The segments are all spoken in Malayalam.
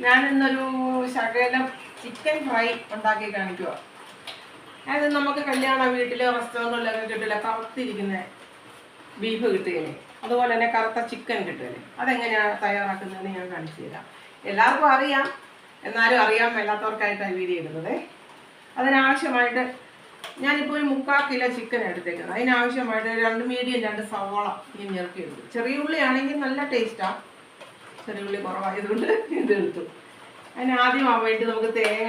ഞാൻ ഇന്നൊരു ശകലം ചിക്കൻ ഫ്രൈ ഉണ്ടാക്കി കാണിക്കുക അത് നമുക്ക് കല്യാണ വീട്ടിലോ റെസ്റ്റോറന്റിലൊക്കെ കിട്ടില്ല. കറുത്തിരിക്കുന്ന ബീഫ് കിട്ടുകയില്ലേ അതുപോലെ തന്നെ കറുത്ത ചിക്കൻ കിട്ടുകയില്ലേ അതെങ്ങനെയാണ് തയ്യാറാക്കുന്നതെന്ന് ഞാൻ കാണിച്ചു തരാം. എല്ലാവർക്കും അറിയാം. എന്നാലും അറിയാൻ മേലാത്തവർക്കായിട്ടാണ് വീഡിയോ ഇടുന്നത്. അതിനാവശ്യമായിട്ട് ഞാനിപ്പോൾ ഒരു മുക്കാൽ കിലോ ചിക്കൻ എടുത്തേക്കുന്നത്. അതിനാവശ്യമായിട്ട് രണ്ട് മീഡിയം രണ്ട് സവോള ഞാൻ എടുക്കും ചെറിയ ഉള്ളിയാണെങ്കിൽ നല്ല ടേസ്റ്റാണ് ചെറിയ കുറവായതുകൊണ്ട് ഇത് എടുത്തു അതിന് ആദ്യം വേണ്ടി നമുക്ക് തേങ്ങ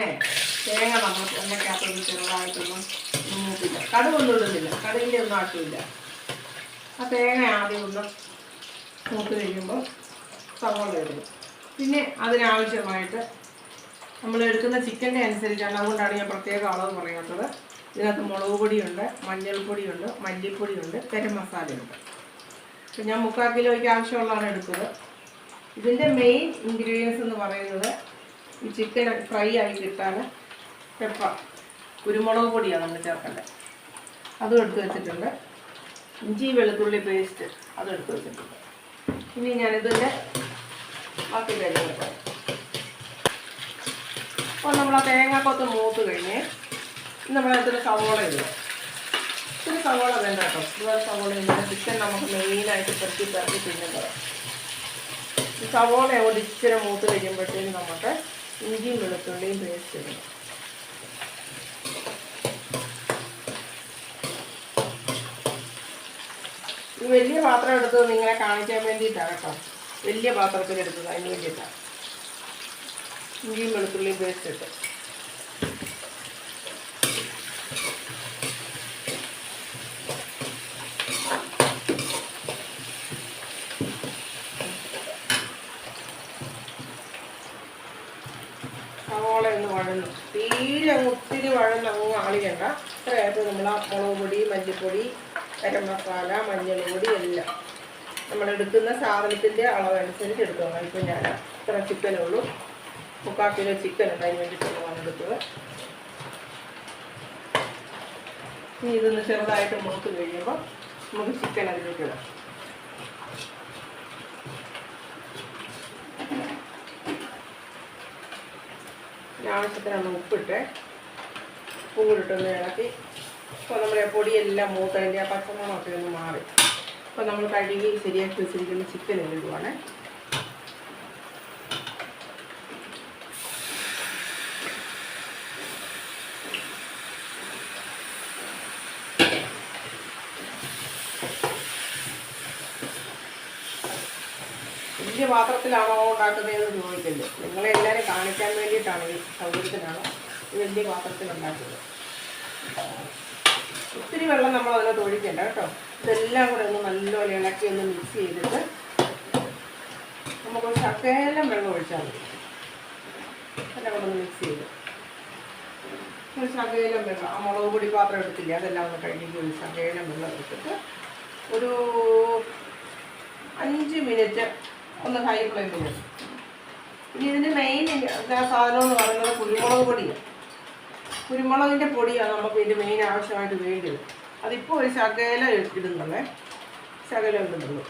തേങ്ങ നമ്മൾ എണ്ണയ്ക്കകത്തൊന്ന് ചെറുതായിട്ടൊന്നും മൂപ്പില്ല കടുകൊന്നും ഇടുന്നില്ല കടുകിന്റെ ഒന്നും ആവശ്യമില്ല. ആ തേങ്ങ ആദ്യം ഒന്ന് മൂത്ത് കഴിയുമ്പോൾ സവോള ഇടുന്നു പിന്നെ അതിനാവശ്യമായിട്ട് നമ്മൾ എടുക്കുന്ന ചിക്കന്റെ അനുസരിച്ചാണ്. അതുകൊണ്ടാണ് ഞാൻ പ്രത്യേക അളവ് പറയാത്തത്. ഇതിനകത്ത് മുളക് പൊടിയുണ്ട് മഞ്ഞൾപ്പൊടിയുണ്ട് മല്ലിപ്പൊടിയുണ്ട് ഗരം മസാലയുണ്ട്. ഞാൻ മുക്കാൽ കിലോയ്ക്ക് ആവശ്യമുള്ളതാണ് എടുത്തത്. ഇതിന്റെ മെയിൻ ഇൻഗ്രീഡിയൻസ് എന്ന് പറയുന്നത് ഈ ചിക്കൻ ഫ്രൈ ആയി കിട്ടാൻ പെപ്പ കുരുമുളക് പൊടിയാണ് നമ്മൾ ചേർക്കേണ്ടത്. അതും എടുത്ത് വെച്ചിട്ടുണ്ട്. ഇഞ്ചി വെളുത്തുള്ളി പേസ്റ്റ് അതും എടുത്ത് വെച്ചിട്ടുണ്ട്. ഇനി ഞാനിതിന്റെ ബാക്കി കാര്യങ്ങൾ അപ്പോൾ നമ്മൾ ആ തേങ്ങാക്കൊത്ത് മൂത്ത് കഴിഞ്ഞ് നമ്മളതിൽ സവോള ഇടുക. ഇത്തിരി സവോള വേണ്ട കേട്ടോ. ഇതുപോലെ സവോള ചിക്കൻ നമുക്ക് മെയിനായിട്ട് പെറുക്കി പെറുക്കി തിന്നുന്നത്. സവോള അങ്ങോട്ട് ഇച്ചിരി മൂത്ത് കഴിയുമ്പോഴത്തേക്കും നമുക്ക് ഇഞ്ചിയും വെളുത്തുള്ളിയും പേസ്റ്റ് ഇടണം. ഈ വലിയ പാത്രം എടുത്തത് നിങ്ങളെ കാണിക്കാൻ വേണ്ടിയിട്ടാണ് കേട്ടോ. വലിയ പാത്രത്തിൽ എടുത്തത് അതിന് വേണ്ടിയിട്ടാണ്. ഇഞ്ചിയും വെളുത്തുള്ളിയും പേസ്റ്റ് ഇട്ട് സവോള ഒന്ന് വഴന്നു. തീരെ ഒത്തിരി വഴന്ന് അങ്ങ് ആളിക്കണ്ട അത്രയായിട്ട് നമ്മൾ ആ മുളക് പൊടി മല്ലിപ്പൊടി ഗരം മസാല മഞ്ഞൾ പൊടി എല്ലാം നമ്മളെടുക്കുന്ന സാധനത്തിന്റെ അളവനുസരിച്ച് എടുക്കുക ഇപ്പം ഞാൻ ഇത്ര ചിക്കനേ ഉള്ളൂ. മുക്കാൽ കിലോ ചിക്കൻ ഉണ്ട് അതിന് വേണ്ടിയിട്ടുള്ളതാണ് എടുത്തത്. ഇനി ഇതൊന്ന് ചെറുതായിട്ട് മൂത്ത് കഴിയുമ്പോൾ നമുക്ക് ചിക്കൻ അതിലേക്ക് ഇടാം. ആവശ്യത്തിനാണ് ഉപ്പിട്ട് ഉപ്പിട്ടൊന്ന് ഇളക്കി. ഇപ്പോൾ നമ്മുടെ പൊടിയെല്ലാം മൂത്തതിന്റെ ആ പച്ചമണമൊക്കെ ഒന്ന് മാറി. അപ്പോൾ നമ്മൾ കഴുകി ശരിയാക്കി വെച്ചിരിക്കുന്ന ചിക്കൻ ഇടുവാണ് വലിയ പാത്രത്തിലാണോ ഉണ്ടാക്കുന്നതെന്ന് ചോദിക്കല്ലോ. നിങ്ങളെ എല്ലാവരും കാണിക്കാൻ വേണ്ടിയിട്ടാണ് ഈ സൗകര്യത്തിനാണ് ഈ വലിയ പാത്രത്തിൽ ഉണ്ടാക്കുന്നത്. ഒത്തിരി വെള്ളം നമ്മൾ അതിനകത്ത് ഒഴിക്കണ്ട കേട്ടോ. ഇതെല്ലാം കൂടെ ഒന്ന് നല്ലപോലെ ഇളക്കി ഒന്ന് മിക്സ് ചെയ്തിട്ട് നമുക്ക് ശകലം വെള്ളം ഒഴിച്ചാൽ മതി. എല്ലാം കൂടെ ഒന്ന് മിക്സ് ചെയ്ത്. ഒരു ശകലം വെള്ളം ആ മുളക് പൊടി പാത്രം എടുത്തില്ലേ അതെല്ലാം ഒന്ന് കഴുകി ഒരു ശകലം വെള്ളം എടുത്തിട്ട് ഒരു അഞ്ച് മിനിറ്റ് ഒന്ന് ഹൈ ഫ്ലെയിമിൽ ഇനി ഇതിന്റെ മെയിൻ സാധനം എന്ന് പറയുന്നത് കുരുമുളക് പൊടിയാണ് കുരുമുളകിന്റെ പൊടിയാണ് നമുക്ക് ഇതിന്റെ മെയിൻ ആവശ്യമായിട്ട് വേണ്ടത് അതിപ്പോൾ ഒരു ശകല ഇടുന്നുള്ളേ. ശകലം ഇടുന്നുള്ളൂ.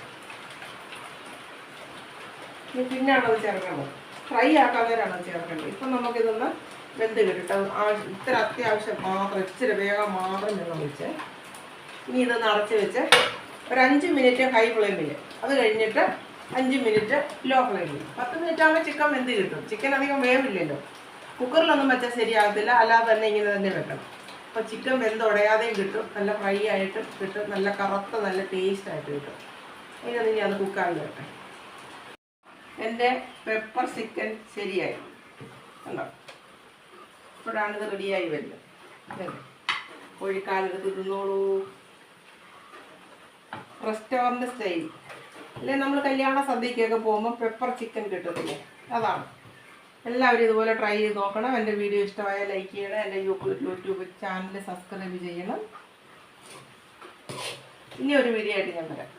ഇനി പിന്നാണ് അത് ചേർക്കേണ്ടത്. ഫ്രൈ ആക്കാൻ അത് ചേർക്കേണ്ടത്. ഇപ്പം നമുക്കിതൊന്ന് വെന്ത് കിട്ടിട്ട് ഇത്ര അത്യാവശ്യം മാത്രം ഇച്ചിരി വേഗം മാത്രം വെള്ളം വെച്ച് ഇനി ഇത് അടച്ച് വെച്ച് ഒരു അഞ്ച് മിനിറ്റ് ഹൈ ഫ്ലെയിമിൽ അത് കഴിഞ്ഞിട്ട് അഞ്ച് മിനിറ്റ് ലോ ഫ്ലെയിമിൽ പത്ത് മിനിറ്റ് ആകുമ്പോൾ ചിക്കൻ വെന്ത് കിട്ടും. ചിക്കൻ അധികം വേവില്ലല്ലോ. കുക്കറിലൊന്നും വെച്ചാൽ ശരിയാകത്തില്ല. അല്ലാതെ തന്നെ ഇങ്ങനെ തന്നെ വെക്കണം. അപ്പോൾ ചിക്കൻ വെന്ത് ഉടയാതെയും കിട്ടും. നല്ല ഫ്രൈ ആയിട്ടും കിട്ടും. നല്ല കറുത്ത നല്ല ടേസ്റ്റ് ആയിട്ട് കിട്ടും. ഇനി അത് ഞാൻ കുക്കായി വെക്കട്ടെ എന്റെ പെപ്പർ ചിക്കൻ ശരിയായി. കണ്ടോ? ഇപ്പോഴാണ് ഇത് റെഡിയായി വരുന്നത്. കോഴിക്കാലത്ത് തിന്നോളൂ റെസ്റ്റോറന്റ് സ്റ്റൈൽ അല്ലെ നമ്മൾ കല്യാണ സദ്യക്കൊക്കെ പോകുമ്പോൾ പെപ്പർ ചിക്കൻ കിട്ടത്തില്ലേ? അതാണ്. എല്ലാവരും ഇതുപോലെ ട്രൈ ചെയ്ത് നോക്കണം. എന്റെ വീഡിയോ ഇഷ്ടമായ ലൈക്ക് ചെയ്യണം. എന്റെ യൂട്യൂബ് ചാനൽ സബ്സ്ക്രൈബ് ചെയ്യണം. ഇനി ഒരു വീഡിയോ ആയിട്ട് ഞാൻ വരാം.